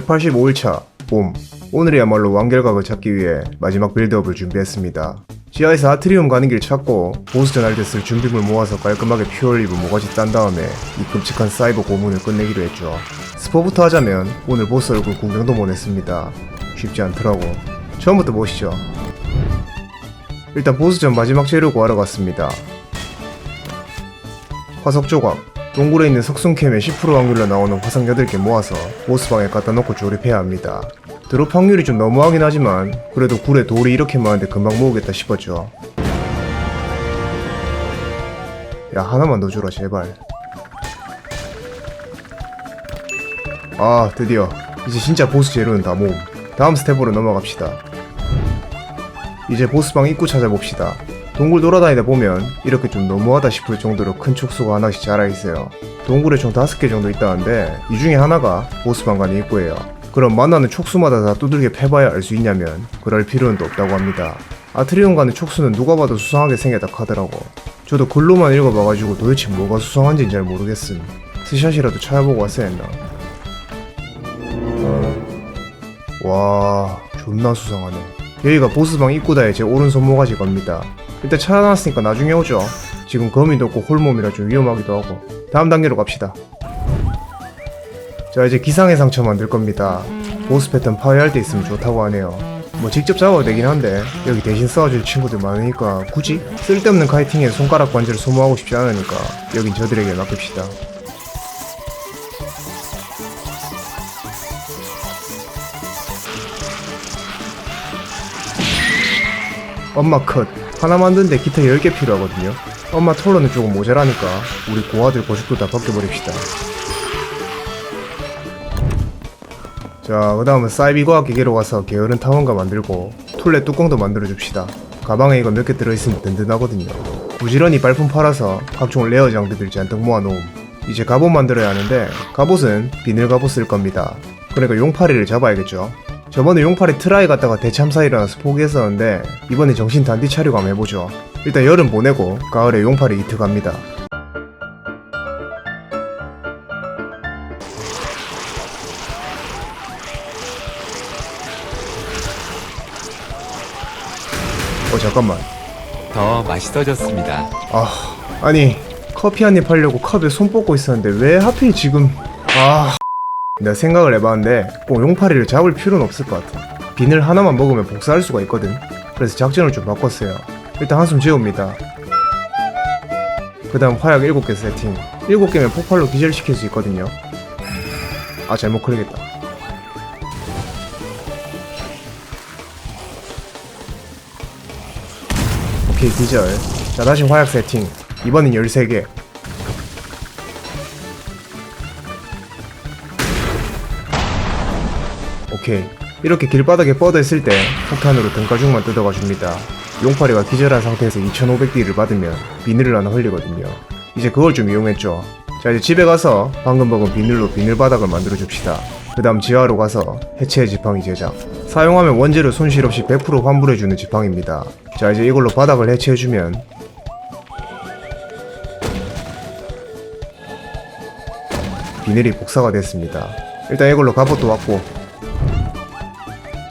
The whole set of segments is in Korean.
185일차 봄 오늘이야말로 완결각을 찾기 위해 마지막 빌드업을 준비했습니다. 지하에서 아트리움 가는 길 찾고 때쓸 준비물 모아서 깔끔하게 퓨얼리브 모가지 딴 다음에 이 끔찍한 사이버 고문을 끝내기로 했죠. 스포부터 하자면 오늘 보스 얼굴 구경도 못했습니다. 쉽지 않더라고. 처음부터 보시죠. 일단 보스전 마지막 재료 구하러 갔습니다. 화석 조각, 동굴에 있는 석순캠의 10% 확률로 나오는 화석 8개 모아서 보스방에 갖다 놓고 조립해야 합니다. 드롭 확률이 좀 너무하긴 하지만 그래도 굴에 돌이 이렇게 많은데 금방 모으겠다 싶었죠. 야 하나만 더 주라 제발. 아 드디어 이제 진짜 보스 재료는 다 모음. 다음 스텝으로 넘어갑시다. 이제 보스방 입구 찾아봅시다. 동굴 돌아다니다 보면 이렇게 좀 너무하다 싶을 정도로 큰 촉수가 하나씩 자라있어요. 동굴에 총 5개 정도 있다는데 이 중에 하나가 보스방 간의 입구예요. 그럼 만나는 촉수마다 다 두들겨 패봐야 알 수 있냐면 그럴 필요는 또 없다고 합니다. 아트리움 간의 촉수는 누가 봐도 수상하게 생겼다 하더라고. 저도 글로만 읽어봐가지고 도대체 뭐가 수상한지는 잘 모르겠음. 스샷이라도 찾아보고 왔어야 했나. 와 존나 수상하네 여기가 보스방 입구다의 제 오른손 모가지 겁니다. 일단 찾아놨으니까 나중에 오죠. 지금 거미도 없고 홀몸이라 좀 위험하기도 하고. 다음 단계로 갑시다. 자 이제 기상의 상처 만들 겁니다. 보스 패턴 파괴할 때 있으면 좋다고 하네요. 뭐 직접 잡아도 되긴 한데 여기 대신 써줄 친구들 많으니까 굳이 쓸데없는 카이팅에 손가락 관절을 소모하고 싶지 않으니까 여긴 저들에게 맡깁시다 엄마 컷. 하나 만드는데 기타 10개 필요하거든요. 엄마 톨러는 조금 모자라니까 우리 고아들 고식도 다 벗겨버립시다. 자그 다음은 사이비 과학 기계로 가서 게으른 타원가 만들고 툴렛 뚜껑도 만들어줍시다. 가방에 이거 몇 개 들어있으면 든든하거든요. 부지런히 발품 팔아서 각종 레어 장비들 잔뜩 모아놓음. 이제 갑옷 만들어야 하는데 갑옷은 비늘 갑옷 쓸 겁니다. 그러니까 용파리를 잡아야겠죠 저번에 용팔이 트라이 갔다가 대참사 일어나서 포기했었는데 이번에 정신 단디 차리고 한번 해보죠. 일단 여름 보내고 가을에 용팔이 이트 갑니다. 어 잠깐만. 더 맛있어졌습니다. 아 아니 커피 한 입 하려고 컵에 손 뻗고 있었는데 왜 하필 지금 아 내가 생각을 해봤는데 꼭 용파리를 잡을 필요는 없을 것 같아. 비늘 하나만 먹으면 복사할 수가 있거든. 그래서 작전을 좀 바꿨어요. 일단 한숨 지웁니다. 그 다음 화약 7개 세팅. 7개면 폭발로 기절시킬 수 있거든요. 아 잘못 클릭했다. 오케이 기절. 자 다시 화약 세팅. 이번엔 13개 오케이 이렇게 길바닥에 뻗어 있을 때 폭탄으로 등가죽만 뜯어가 줍니다. 용파리가 기절한 상태에서 2500D를 받으면 비늘을 하나 흘리거든요. 이제 그걸 좀 이용했죠. 자 이제 집에 가서 방금 먹은 비늘로 비늘 바닥을 만들어 줍시다. 그 다음 지하로 가서 해체 지팡이 제작. 사용하면 원재료 손실 없이 100% 환불해주는 지팡이입니다. 자 이제 이걸로 바닥을 해체해주면 비늘이 복사가 됐습니다. 일단 이걸로 갑옷도 왔고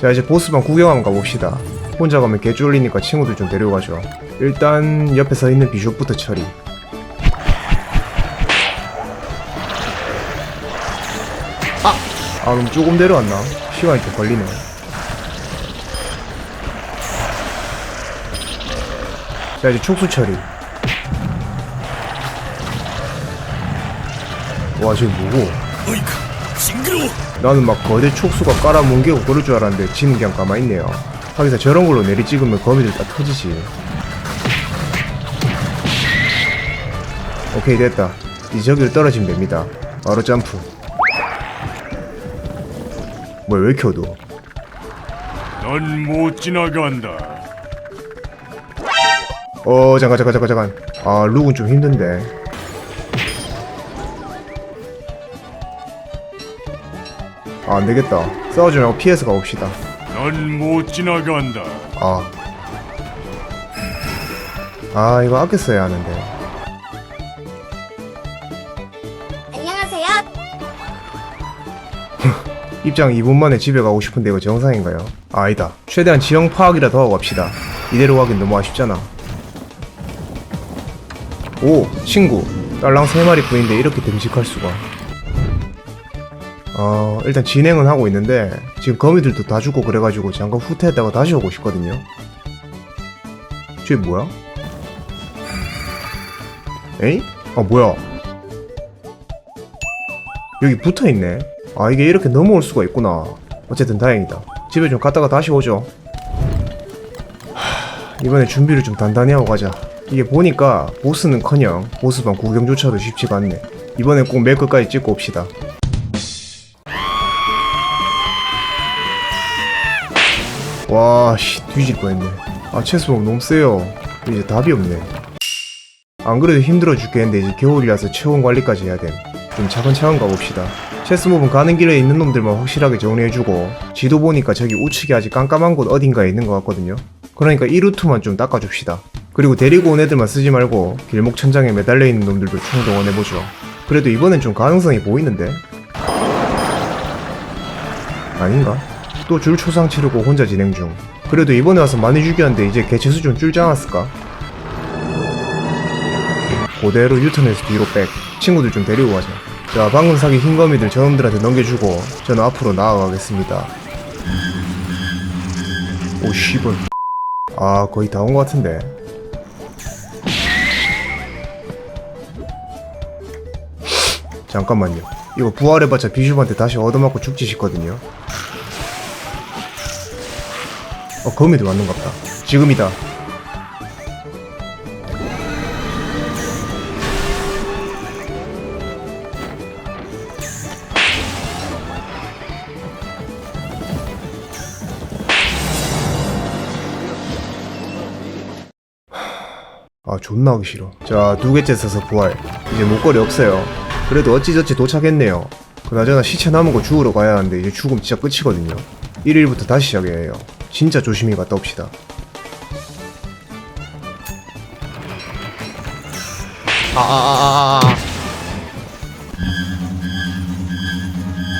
자 이제 보스방 구경 한번 가봅시다. 혼자 가면 개 쫄리니까 친구들 좀 데려가죠. 일단 옆에 서 있는 비숍부터 처리. 아! 아 그럼 조금 데려왔나? 시간이 좀 걸리네. 자 이제 촉수 처리. 와 지금 뭐고? 나는 막 거대 촉수가 깔아뭉개고 그럴 줄 알았는데 지는 그냥 가만히 있네요. 하기사 저런 걸로 내리 찍으면 거미들 다 터지지. 오케이 됐다. 이제 저기로 떨어지면 됩니다. 바로 점프. 뭐야 왜 이렇게 어두워? 넌 못 지나간다. 어 잠깐 잠깐 잠깐 잠깐. 아 룩은 좀 힘든데 아 안되겠다 싸우지 말고 피해서 가봅시다 넌 못 지나간다. 아. 아, 이거 아껴 써야 하는데. 안녕하세요. 입장 2분 만에 집에 가고 싶은데 이거 정상인가요? 아, 아니다. 최대한 지형 파악이라도 하고 갑시다. 이대로 가긴 너무 아쉽잖아. 오, 친구. 딸랑 3마리 뿐인데 이렇게 듬직할 수가. 어, 일단 진행은 하고 있는데 지금 거미들도 다 죽고 그래가지고 잠깐 후퇴했다가 다시 오고 싶거든요. 저게 뭐야? 에이? 아 뭐야? 여기 붙어있네. 아 이게 이렇게 넘어올 수가 있구나. 어쨌든 다행이다. 집에 좀 갔다가 다시 오죠. 하, 이번에 준비를 좀 단단히 하고 가자. 이게 보니까 보스는커녕 보스방 구경조차도 쉽지가 않네. 이번에 꼭 매 끝까지 찍고 옵시다. 와, 씨, 뒤질 뻔했네. 아, 체스복 너무 세요. 이제 답이 없네. 안 그래도 힘들어 죽겠는데 이제 겨울이라서 체온 관리까지 해야 됨. 좀 차근차근 가봅시다. 체스몹은 가는 길에 있는 놈들만 확실하게 정리해주고 지도 보니까 저기 우측에 아직 깜깜한 곳 어딘가에 있는 것 같거든요. 그러니까 이 루트만 좀 닦아줍시다. 그리고 데리고 온 애들만 쓰지 말고 길목 천장에 매달려 있는 놈들도 총동원해보죠. 그래도 이번엔 좀 가능성이 보이는데? 아닌가? 또 줄 초상 치르고 혼자 진행 중. 그래도 이번에 와서 많이 죽였는데 이제 개체 수준 줄지 않았을까? 그대로 유턴해서 뒤로 백. 친구들 좀 데리고 가자. 자, 방금 사기 흰거미들 저놈들한테 넘겨주고 저는 앞으로 나아가겠습니다. 오, 씨발. 아, 거의 다 온 것 같은데. 잠깐만요. 이거 부활해봤자 비숍한테 다시 얻어맞고 죽지 싶거든요. 어, 거미도 왔는 갑다. 지금이다. 아 존나 하기 싫어. 자 두 개째 써서 부활. 이제 목걸이 없어요. 그래도 어찌저찌 도착했네요. 그나저나 시체 남은 거 주우러 가야 하는데 이제 죽음 진짜 끝이거든요. 1일부터 다시 시작해야 해요 진짜 조심히 갔다 옵시다.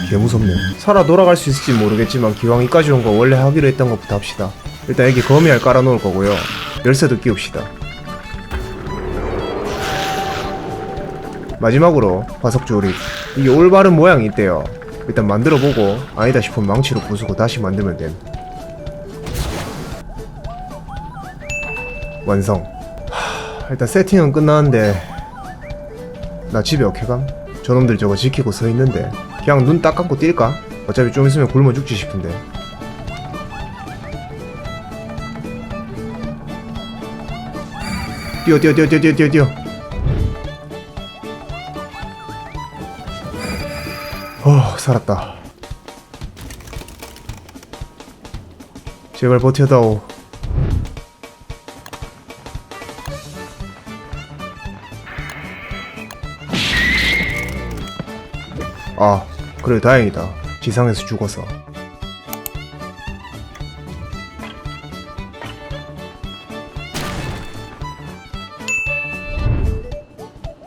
개무섭네. 살아 돌아갈 수 있을지 모르겠지만 기왕 이까지 온 거 원래 하기로 했던 것부터 합시다. 일단 여기 거미알 깔아놓을 거고요. 열쇠도 끼웁시다. 마지막으로 화석 조립 이게 올바른 모양이 있대요. 일단 만들어보고 아니다 싶으면 망치로 부수고 다시 만들면 됨 완성. 하, 일단 세팅은 끝나는데 나 집에 어케감? 저놈들 저거 지키고 서 있는데 그냥 눈 딱 감고 뛸까? 어차피 좀 있으면 굶어 죽지 싶은데. 뛰어 뛰어 뛰어 뛰어 뛰어 뛰어 뛰어. 어 살았다. 제발 버텨다오 아 그래 다행이다. 지상에서 죽어서.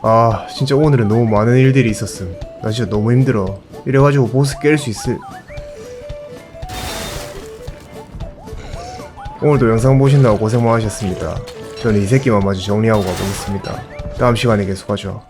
아 진짜 오늘은 너무 많은 일들이 있었음. 나 진짜 너무 힘들어. 이래가지고 보스 깰 수 있을. 오늘도 영상 보신다고 고생 많으셨습니다. 저는 이 새끼만 마저 정리하고 가보겠습니다. 다음 시간에 계속하죠